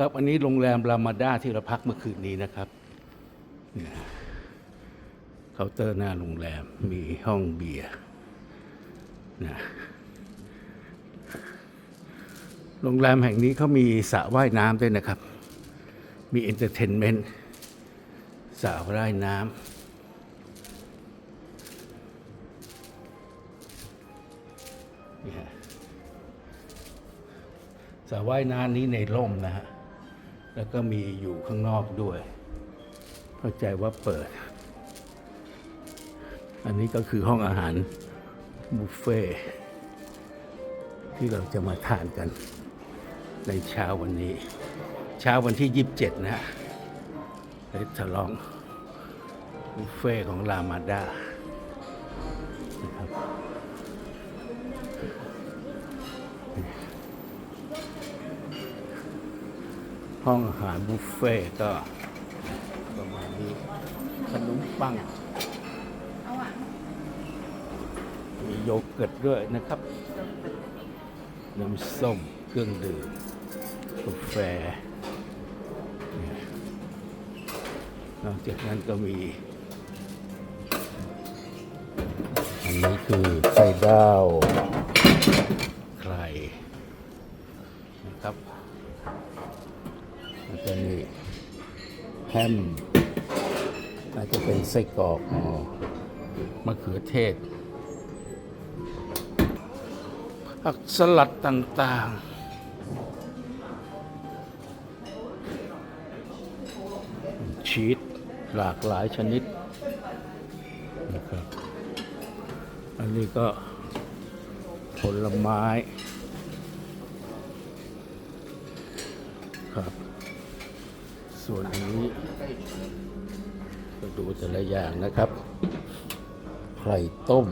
ครับอันนี้โรงแรมรามาดาที่เราพักเมื่อคืนนี้นะครับเคาน์เตอร์หน้าโรงแรมมีห้องเบียร์นะโรงแรมแห่งนี้เขามีสระว่ายน้ำด้วยนะครับ มีเอนเตอร์เทนเมนต์สระว่ายน้ำนะฮะสระว่ายน้ำนี้ในร่มนะฮะ แล้วก็มีอยู่ข้างนอกด้วย เข้าใจว่าเปิด อันนี้ก็คือห้องอาหารบุฟเฟ่ที่เราจะมาทานกันในเช้าวันนี้ เช้าวันที่ 27 นะฮะเลสลองบุฟเฟ่ของรามาดา ห้องอาหารบุฟเฟ่ต์ก็ประมาณนี้ขนมปัง มีโยเกิร์ตด้วยนะครับน้ำส้มเครื่องดื่มกาแฟเนี่ยนอกจากนั้นก็มี อันนี้คือไข่ดาว ไข่นะครับ แล้วก็นี่แฮมน่าจะเป็นไส้กรอกมะเขือเทศผักสลัดต่างๆชีสหลากหลายชนิดนะครับ อันนี้ก็ผลไม้ครับ ส่วนอันนี้ก็ดูแต่ละอย่างนะครับไข่ต้ม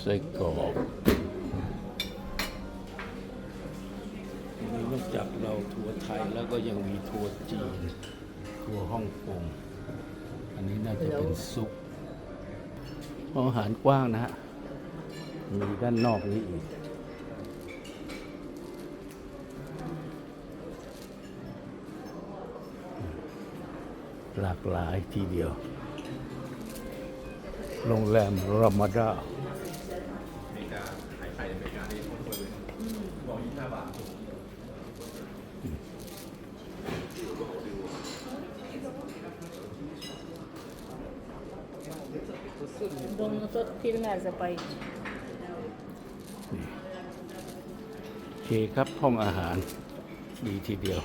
ไส้กรอกอันนี้นอกจากเราทัวร์ไทยแล้วก็ยังมีทัวร์จีน ทัวร์ฮ่องกง อันนี้น่าจะเป็นซุปอาหารกว้างนะฮะ มีด้านนอกนี้อีก หลากหลายทีเดียว โรงแรมรามาดา Domnul tot filmează pe aici. โอเคครับห้องอาหารดีทีเดียว